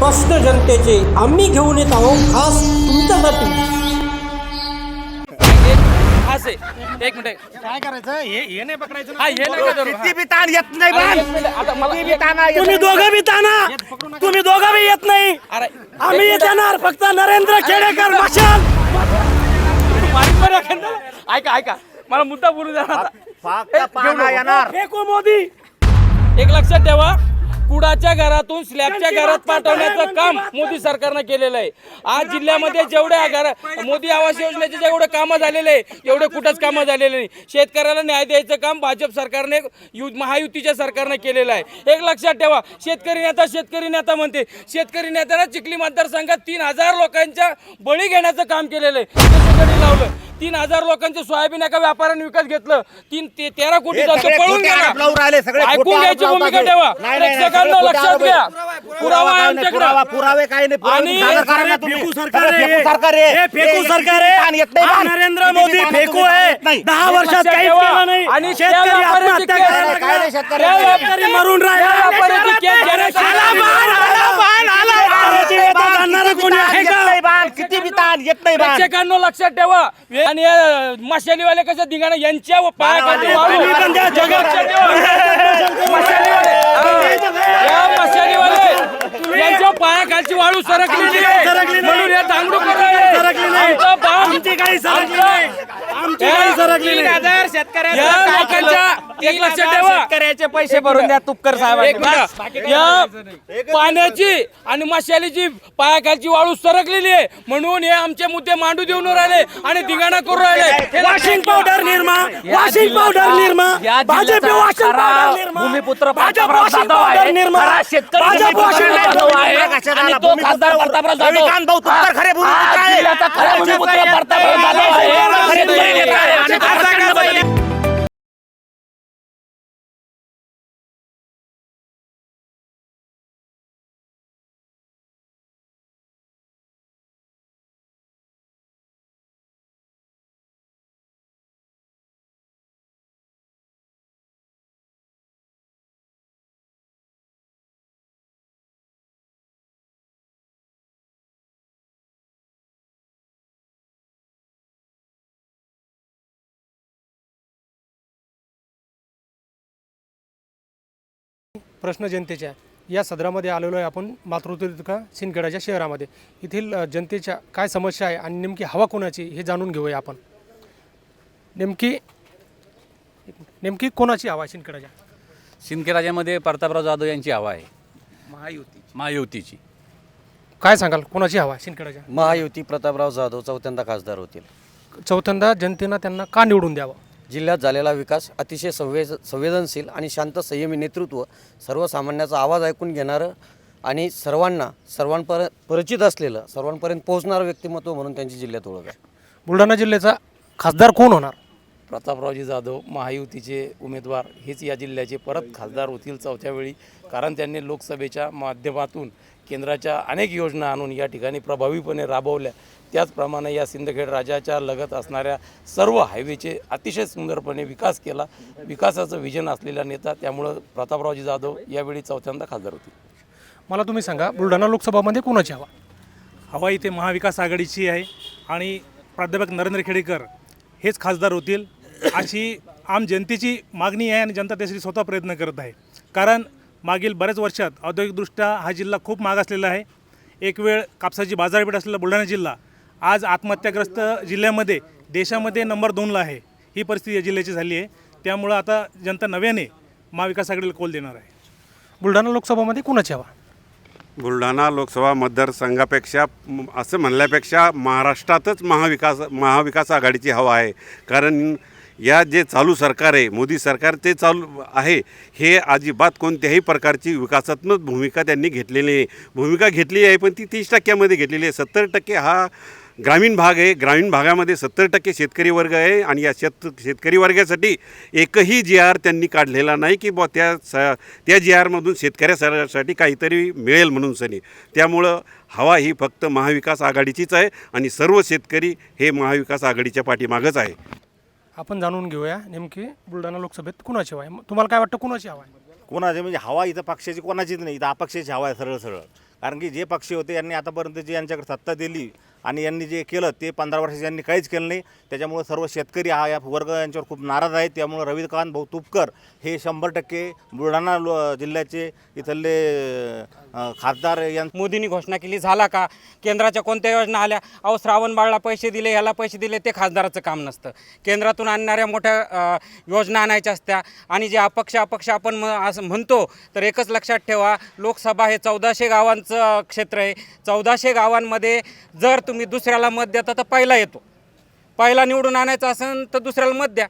प्रश्न जनतेचे आम्ही घेऊन येत आहोत खास तुमच्यासाठी असे एक मिनिट. काय करायचं? हे हे नाही पकडायचं हा हे नका धरू. किती बी ताण येत नाही हा, बाण. एक मिनिट. आता मला किती बी ताण येत तुम्ही नाही. दोघं बी ताना तुम्ही दोघं बी येत नाही. अरे आम्ही येणार फक्त नरेंद्र खेडेकर मशाल. ऐका ऐका. मला मुद्दा बोलू द्या ना आता. फक्त ए, घेऊ पाना नको. येणार. फेको मोदी. एक लक्षात ठेवा. कुडाच्या घरातून स्लॅबच्या घरात पाठवण्याचं काम मोदी सरकारनं केलेलं आहे. आज जिल्ह्यामध्ये जेवढ्या घर मोदी आवास योजनेचे जेवढे कामं झालेले आहे एवढे कुठंच कामं झालेले नाही. शेतकऱ्याला न्याय द्यायचं काम भाजप सरकारने यु महायुतीच्या सरकारने केलेलं आहे. एक लक्षात ठेवा शेतकरी नेता शेतकरी नेता म्हणते. शेतकरी नेत्याला चिखली मतदारसंघात तीन हजार लोकांच्या बळी घेण्याचं काम केलेलं आहे. लावलं तीन हजार लोकांचं सोयाबीन एका व्यापाऱ्याने विकत घेतलं. तीन ते तेरा कोटी पळून गेला. ऐकून घ्यायची भूमिका हे. ठेवा. प्रेक्षकांनो लक्षात घ्या. पुरावा आहे काय नाही, पुरावा आमच्याकडे. पुरावे काही नाही. पुरावे आणि-. फेकू सरकार सगळं आहे. फेकू सरकार आहे. फेकू सरकार किती ताण आहे. येत नाही बाण. नरेंद्र मोदी फेकू आहे. दहा वर्षात नाही. आणि शेतकरी आत्महत्या करायला काय मरून राहिला. व्यापाऱ्याची केस किती बी ताण येत नाही. प्रेक्षकांनो लक्षात ठेवा आणि मशालीवाले कसं धिंगाणं यांच्या पायाखाली वाळू. तुम्ही पण त्या जगात- लक्षात ठेवा. मशालीवाले हा. या मशालीवाले यांच्या पायाखालची वाळू सरकली नाही. म्हणून हे दांगडू करून राहिले. सरकली नाही. आमचा बाप- आमची काही सरकली आमचा- नाही आमची काही सरकली नाही या लोकांच्या एक लक्षात ठेवा शेतकऱ्याचे पैसे भरून द्या तुपकर एक साहेब मिनिट. या पाण्याची आणि मशालीची पायाखालची वाळू सरकलेली आहे. म्हणून हे आमचे मुद्दे मांडू देऊन राहिले आणि धिंगाणा करून राहिले. हे washing powder Nirma washing powder Nirma Bhajap washing खरा पावडर निर्मा भूमिपुत्र भाजप वॉशिंग. पावडर निर्मा शेतकरी भूमिपुत्र आहे. प्रश्न जनतेच्या या सदरामध्ये आलेलो आहे आपण मातृत्विका सिंदखेडाच्या शहरामध्ये. येथील जनतेच्या काय समस्या आहे आणि नेमकी हवा कोणाची हे जाणून घेऊया आपण. नेमकी नेमकी कोणाची हवा आहे सिंदखेडाच्या सिंदखेड प्रतापराव जाधव यांची हवा आहे. महायुती महायुतीची. काय सांगाल कोणाची हवा आहे सिंदखेडाच्या महायुती प्रतापराव जाधव चौथ्यांदा खासदार होतील. चौथ्यांदा जनतेनं त्यांना का निवडून द्यावं? जिल्ह्यात झालेला विकास अतिशय संवेद संवेदनशील आणि शांत संयमी नेतृत्व सर्वसामान्याचा आवाज ऐकून घेणारं आणि सर्वांना सर्वांपर परिचित असलेलं सर्वांपर्यंत पोहोचणारं व्यक्तिमत्व म्हणून त्यांची जिल्ह्यात ओळख आहे. बुलढाणा जिल्ह्याचा खासदार कोण होणार? प्रतापरावजी जाधव महायुतीचे उमेदवार हेच या जिल्ह्याचे परत खासदार होतील चौथ्या वेळी कारण त्यांनी लोकसभेच्या माध्यमातून केंद्राच्या अनेक योजना आणून या ठिकाणी प्रभावीपणे राबवल्या. त्याचप्रमाणे या सिंदखेड राजाच्या लगत असणाऱ्या सर्व हायवेचे अतिशय सुंदरपणे विकास केला. विकासाचं विजन असलेला नेता त्यामुळं प्रतापरावजी जाधव यावेळी चौथ्यांदा खासदार होतील मला तुम्ही सांगा बुलढाणा लोकसभामध्ये कोणाची हवा? हवा इथे महाविकास आघाडीची आहे आणि प्राध्यापक नरेंद्र खेडेकर हेच खासदार होतील अशी आम जनतेची मागणी आहे आणि जनता त्यासाठी स्वतः प्रयत्न करत आहे. कारण मागील बऱ्याच वर्षात औद्योगिकदृष्ट्या हा जिल्हा खूप मागासलेला आहे. एक वेळ कापसाची बाजारपेठ असलेला बुलढाणा जिल्हा आज आत्महत्याग्रस्त जिल्ह्यामध्ये देशामध्ये नंबर दोनला आहे. ही परिस्थिती या जिल्ह्याची झाली आहे. त्यामुळं आता जनता नव्याने महाविकास आघाडीला कोल देणार आहे. बुलढाणा लोकसभामध्ये कोणाची हवा? बुलढाणा लोकसभा मतदारसंघापेक्षा म- असं म्हणल्यापेक्षा महाराष्ट्रातच महाविकास महाविकास आघाडीची हवा आहे. कारण या जे चालू सरकार आहे मोदी सरकार ते चालू आहे हे अजिबात कोणत्याही प्रकारची विकासात्मक भूमिका त्यांनी घेतलेली आहे भूमिका घेतली आहे पण ती तीस टक्क्यामध्ये घेतलेली आहे. सत्तर टक्के हा ग्रामीण भाग आहे. ग्रामीण भागामध्ये सत्तर टक्के शेतकरी वर्ग आहे आणि या शेत शेतकरी वर्गासाठी एकही जी आर त्यांनी काढलेला नाही की बुवा त्या स त्या जी आरमधून शेतकऱ्यासाठी काहीतरी मिळेल म्हणून सनी. त्यामुळं हवा ही फक्त महाविकास आघाडीचीच आहे आणि सर्व शेतकरी हे महाविकास आघाडीच्या पाठीमागंच आहे. आपण जाणून घेऊया नेमकी बुलढाणा लोकसभेत कुणाची हवा आहे. तुम्हाला काय वाटतं कुणाची हवा आहे? कोणाचे म्हणजे हवा इथं पक्षाची कोणाचीच नाही. इथं अपक्षाची हवा आहे सरळ सरळ. कारण की जे पक्षी होते यांनी आतापर्यंत जे यांच्याकडे सत्ता दिली आणि यांनी जे केलं ते पंधरा वर्षाचे यांनी काहीच केलं नाही. त्याच्यामुळे सर्व शेतकरी हा या वर्ग यांच्यावर खूप नाराज आहे त्यामुळे रविकांत भाऊ तुपकर हे शंभर टक्के बुलढाणा लो जिल्ह्याचे इथले खासदार यां मोदींनी घोषणा केली झाला का? केंद्राच्या कोणत्या योजना आल्या? अहो श्रावण बाळला पैसे दिले ह्याला पैसे दिले ते खासदाराचं काम नसतं. केंद्रातून आणणाऱ्या मोठ्या योजना आणायच्या असत्या आणि जे अपक्ष अपक्ष आपण म असं म्हणतो तर एकच लक्षात ठेवा लोकसभा हे चौदाशे गावांचं क्षेत्र आहे. चौदाशे गावांमध्ये जर तुम्ही दुसऱ्याला मत देता तर पहिला येतो. पहिला निवडून आणायचा असेल तर दुसऱ्याला मत द्या.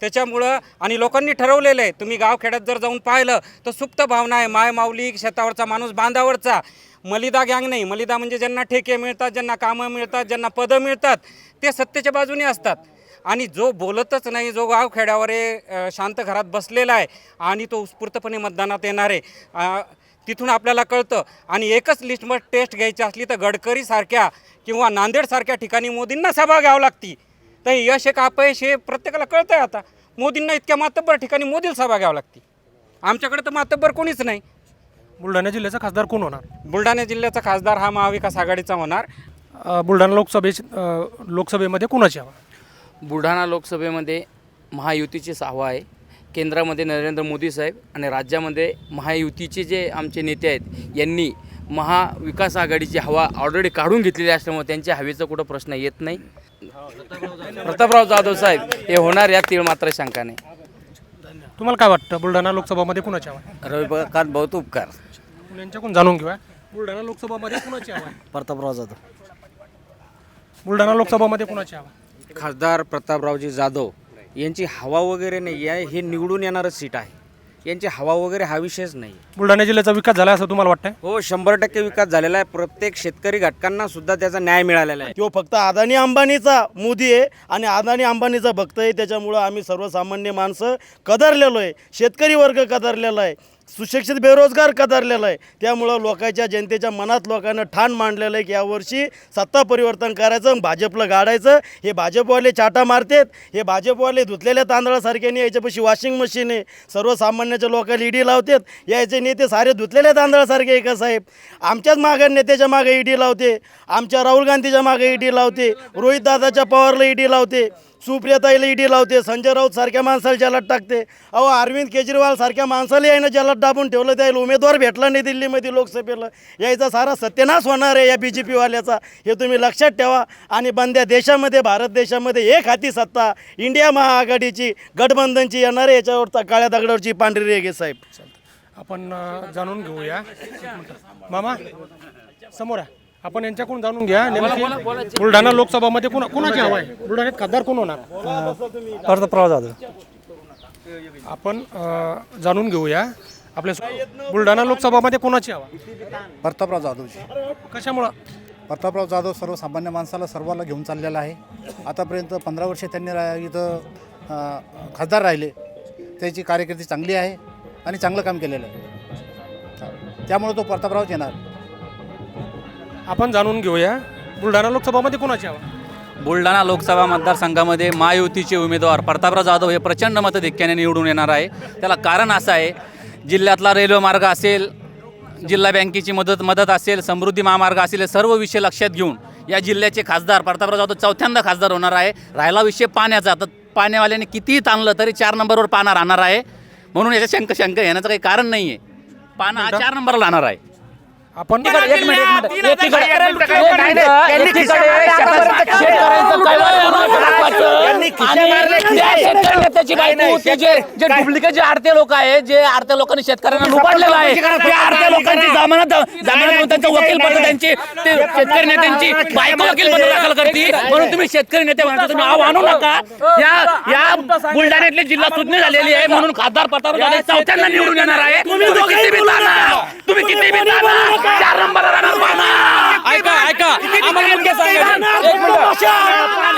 त्याच्यामुळं आणि लोकांनी ठरवलेलं आहे तुम्ही गावखेड्यात जर जाऊन पाहिलं तर सुप्त भावना आहे माय माऊली शेतावरचा माणूस बांधावरचा. मलिदा गँग नाही मलिदा म्हणजे ज्यांना ठेके मिळतात ज्यांना कामं मिळतात ज्यांना पदं मिळतात ते सत्तेच्या बाजूने असतात. आणि जो बोलतच नाही जो गावखेड्यावर आहे, शांत घरात बसलेला आहे आणि तो उत्स्फूर्तपणे मतदानात येणार आहे तिथून आपल्याला कळतं. आणि एकच लिस्टमध्ये टेस्ट घ्यायची असली तर गडकरीसारख्या किंवा नांदेडसारख्या ठिकाणी मोदींना सभा घ्यावं लागती. तर यश एक अपयश हे प्रत्येकाला कळतं आहे आता. मोदींना इतक्या मातब्बर ठिकाणी मोदीला सभा घ्यावं लागते. आमच्याकडे तर मातब्बर कोणीच नाही. बुलढाणा जिल्ह्याचा खासदार कोण होणार? बुलढाणा जिल्ह्याचा खासदार हा महाविकास आघाडीचा होणार. अ, बुलढाणा लोकसभे लोकसभेमध्ये कोणाची हवा? बुलढाणा लोकसभेमध्ये महायुतीची हवा आहे. केंद्रामध्ये नरेंद्र मोदी साहेब आणि राज्यामध्ये महायुतीचे जे आमचे नेते आहेत यांनी महाविकास आघाडीची हवा ऑलरेडी काढून घेतलेली असल्यामुळे त्यांच्या हवेचा कुठं प्रश्न येत नाही. प्रतापराव जाधव साहेब हे होणार यात तीळ मात्र शंका नाही तुम्हाला काय वाटतं बुलढाणा लोकसभामध्ये कुणाची हवा? रविकांत भाऊ तुपकर आपण यांच्याकडून जाणून घेऊया बुलढाणा लोकसभामध्ये कुणाची हवा आहे? प्रतापराव जाधव बुलढाणा लोकसभामध्ये कुणाची हवा आहे? खासदार प्रतापरावजी जाधव यांची हवा वगैरे नाही आहे हे निवडून येणारच सीट आहे यांची हवा वगैरे हा विषयच नाही. बुलढाणा जिल्ह्याचा विकास झाला असं तुम्हाला वाटतंय? हो शंभर टक्के विकास झालेला आहे. प्रत्येक शेतकरी घटकांना सुद्धा त्याचा न्याय मिळालेला आहे. तो फक्त अदानी अंबानीचा मोदी आहे आणि अदानी अंबानीचा भक्त आहे. त्याच्यामुळं आम्ही सर्वसामान्य माणसं कदरलेलो आहे. शेतकरी वर्ग कदरलेला आहे. सुशिक्षित बेरोजगार कदरलेला आहे. त्यामुळं लोकांच्या जनतेच्या मनात लोकांना ठाण मांडलेलं आहे की यावर्षी सत्ता परिवर्तन करायचं आणि भाजपला गाडायचं. हे भाजपवाले चाटा मारतात. हे भाजपवाले धुतलेल्या तांदळासारखे नाही याच्यापाशी वॉशिंग मशीन आहे. सर्वसामान्याच्या लोकांना ईडी लावतात. याचे नेते सारे धुतलेल्या तांदळासारखे आहे का साहेब? आमच्याच मागे नेत्याच्या मागे ईडी लावते. आमच्या राहुल गांधीच्या मागे ईडी लावते. रोहित दादाच्या पवारला ईडी लावते. सुप्रियाताईला ईडी लावते संजय राऊत सारख्या माणसाला जलात टाकते. अहो अरविंद केजरीवाल सारख्या माणसाला यायनं जलात दाबून ठेवलं त्याला उमेदवार भेटला नाही दिल्लीमध्ये लोकसभेला. यायचा सारा सत्यनाश होणार आहे या बी जे पीवाल्याचा हे तुम्ही लक्षात ठेवा. आणि बंद्या देशामध्ये भारत देशामध्ये एक हाती सत्ता. इंडिया महाआघाडीची गठबंधनची येणार आहे याच्यावर काळ्या दगडावरची पांढरी रेग आहे साहेब. आपण जाणून घेऊया. मामा समोर आहे आपण यांच्याकडून जाणून घ्या नेमकी बुलढाणा लोकसभामध्ये कुणा कुणाची हवा आहे? बुलढाण्यात खासदार कोण होणार? प्रतापराव जाधव. आपण अ, जाणून घेऊया. आपल्या बुलढाणा लोकसभामध्ये कोणाची हवा? प्रतापराव जाधवजी. कशामुळं? प्रतापराव जाधव सर्वसामान्य माणसाला सर्वाला घेऊन चाललेला आहे. आतापर्यंत पंधरा वर्षे त्यांनी रा इथं अं, खासदार राहिले. त्याची कारकिर्दी चांगली आहे आणि चांगलं काम केलेलं आहे. त्यामुळे तो प्रतापरावच येणार. आपण जाणून घेऊया बुलढाणा लोकसभामध्ये कोणाची हवा? बुलढाणा लोकसभा मतदारसंघामध्ये महायुतीचे उमेदवार प्रतापराव जाधव हे प्रचंड मतधिक्याने निवडून येणार आहे. त्याला कारण असं आहे जिल्ह्यातला रेल्वे मार्ग असेल जिल्हा बँकेची मदत मदत असेल समृद्धी महामार्ग असेल हे सर्व विषय लक्षात घेऊन या जिल्ह्याचे खासदार प्रतापराव जाधव चौथ्यांदा खासदार होणार आहे. राहिला विषय पाण्याचा तर पाण्यावाल्याने कितीही ताणलं तरी चार नंबरवर पाना राहणार आहे. म्हणून याच्या शंक शंक येण्याचं काही कारण नाही आहे पाना हा चार नंबरला राहणार आहे. आपण शेतकऱ्याची बायको ते जे जे डुप्लिकेट जे आडते लोक आहे जे आडत्या लोकांनी शेतकऱ्यांना लुबाडलेलं आहे त्या आडत्या लोकांची जमानत जमानत त्यांचं वकील पद त्यांची ते शेतकरी नेत्यांची बायको वकील पद दाखल करते म्हणून तुम्ही शेतकरी नेते म्हणता तुम्ही आव आणू नका. या या बुलढाण्यातली जिल्हा सुज्ञ झालेली आहे म्हणून खासदार प्रताप जाधव चौथ्यांदा निवडून येणार आहे. तुम्ही किती बी तुम्ही किती बी चार राहणार. ऐका ऐका आम्हाला मुद्दे सांगायचे एक मिनिट.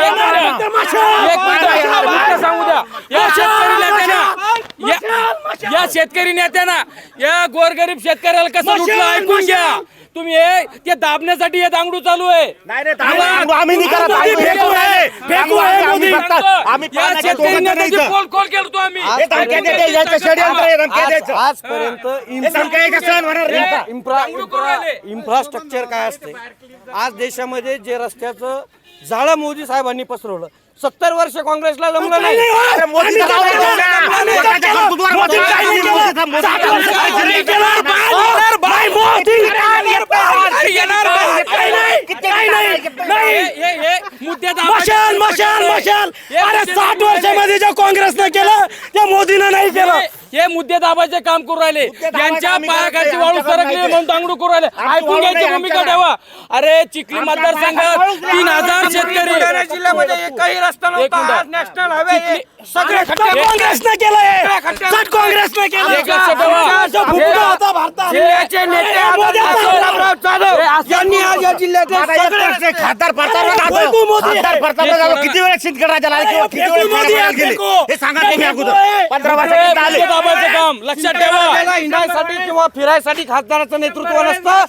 एक मिनिट. एक मिनिट. मुद्दे सांगू द्या. या शेतकरी नेत्यांना या- या शेतकरी नेत्यांना या गोरगरीब शेतकऱ्याला कसं लुटलं ऐकून घ्या? तुम्ही हे ते दाबण्यासाठी हे दांगडू चालू आहे. आम्ही नाही करत. आम्ही फेकू आहे. फेकू आहे मोदी आम्ही शेतकरी नेत्याची पोल खोल केलतो आम्ही. आज- आजपर्यंत इन्फ्रा दांगडू करून राहिले. इन्फ्रास्ट्रक्चर काय असते? आज देशामध्ये जे रस्त्याचं जाळं मोदी साहेबांनी पसरवलं. सत्तर वर्ष काँग्रेसला जमलं नाही. हे- हे- हे मुद्दे दाबायचे- मशाल मशाल मशाल. हे अरे मुद्दे साठ दाबायचे- वर्षामध्ये जे काँग्रेसनं केलं त्या मोदीनं नाही केलं. हे- हे मुद्दे दाबायचे काम करू राहिले यांच्या पायाखालची वाळू सरकली म्हणून दांगडू करू राहिले. ऐकून घ्यायची भूमिका ठेवा. अरे चिखली मतदारसंघात तीन हजार शेतकरी जिल्ह्यामध्ये एकही रस्ता नव्हता आज. नॅशनल हायवे सगळे काँग्रेसनं केलंय काँग्रेसनं केलं. किती वेळ हिंडायसाठी किंवा फिरायसाठी खासदाराचं नेतृत्व नसतं.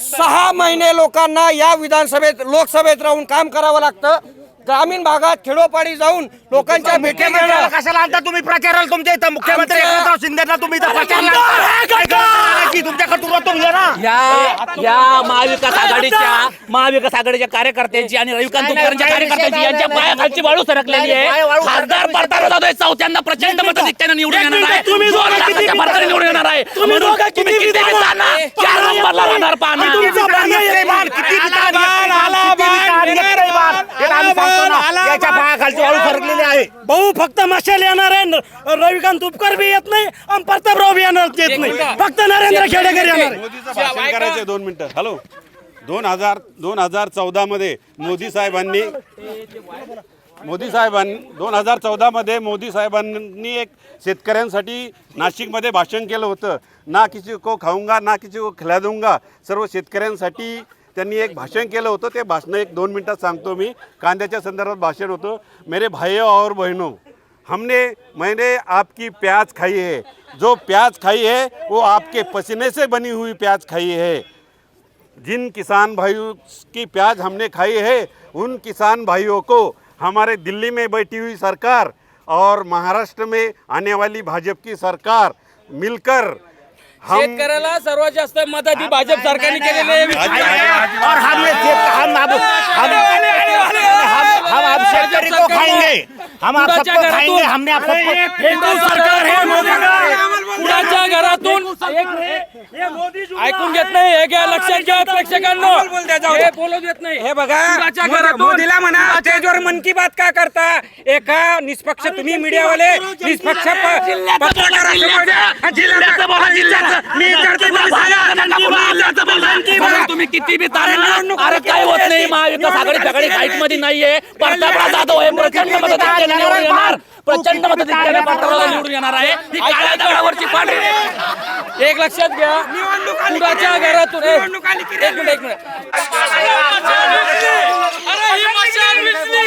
सहा महिने लोकांना या विधानसभेत लोकसभेत राहून काम करावं लागतं. ग्रामीण भागात खेडोपाडी जाऊन लोकांच्या भेटी घेणं कशाला आणता तुम्ही? प्रचाराला तुमच्या इथं. मुख्यमंत्री एकनाथराव शिंदेना तुम्ही इथं प्रचाराला आणता? तुमच्याकडे तुला तुमच्या ना? या या महाविकास आघाडीच्या महाविकास आघाडीच्या कार्यकर्त्यांची आणि रविकांत तुपकरांच्या कार्यकर्त्यांची यांच्या पायाखालची वाळू सरकलेली आहे. खासदार परतारा जाधव चौथ्यांदा प्रचंड मताधिक्याने निवडून येणार आहे. फरकाने निवडून येणार आहे. तुम्ही म्हणून तुम्ही किती चार नंबरला राहणार पाहणार. किती ना. याच्या पायाखालची वाळू सरकलेली आहे. भाऊ फक्त मशाल येणार आहे. न- रविकांत उपकर बी येत नाही आणि प्रतापराव बी येणार येत नाही. फक्त नरेंद्र खेडेकर येणार आहे. मोदीचं भाषण दोन मिनिटं. हॅलो दोन हजार दोन हजार चौदामध्ये मोदी साहेबांनी मोदी साहेबांनी दोन हजार चौदामध्ये मोदी साहेबांनी एक शेतकऱ्यांसाठी नाशिकमध्ये भाषण केलं होतं. ना किसी को खाऊंगा ना किसी को खिला दूंगा. सर्व शेतकऱ्यांसाठी त्यांनी एक भाषण केलं होतं, ते भाषण एक दोन मिनटात सांगतो मी. कांद्याच्या संदर्भात भाषण होतं. मेरे भाइयों और बहनों, हमने, मैंने आपकी प्याज खाई है. जो प्याज खाई है, वो आपके पसीने से बनी हुई प्याज खाई है. जिन किसान भाइयों की प्याज हमने खाई है, उन किसान भाइयों को हमारे दिल्ली में बैठी हुई सरकार और महाराष्ट्र में आने वाली भाजपा की सरकार मिलकर हम शेतकऱ्याला सर्वात जास्त मदत ही भाजप सरकारने केलेली आहे और हम ये खेत- हम अब हम हम हम आप शेतकरी को खाएंगे हम आप कुणाच्या सबको खाएंगे घरातून- हमने आप सबको हिंदू सरकार हे मोदी कुणाच्या घरातून ऐकून घेत नाही हे घ्या लक्षात घ्या प्रेक्षकांनो हे बोलू देत नाही हे बघा कुणाच्या घरातून- मोदीला म्हणा स्टेजवर मन की बात का करता एका निष्पक्ष तुम्ही मीडियावाले निष्पक्ष प- पत्रकारासमोर- जिल्ह्याचं- मी विचारतो तुम्ही सांगा. तुम्ही किती बी तारणा अरे काय होत नाही महाविकास आघाडी सगळी फाईटमध्ये नाहीये प्रतापराव जाधव हे प्रचंड निवडून येणार प्रचंड मताधिक्याने प्रतापराव निवडून येणार आहे ही काळ्या दगडावरची पांढरी एक लक्षात घ्या कुणाच्या घरातून एक मिनिट एक मिनिट अरे ही मशाल विझली.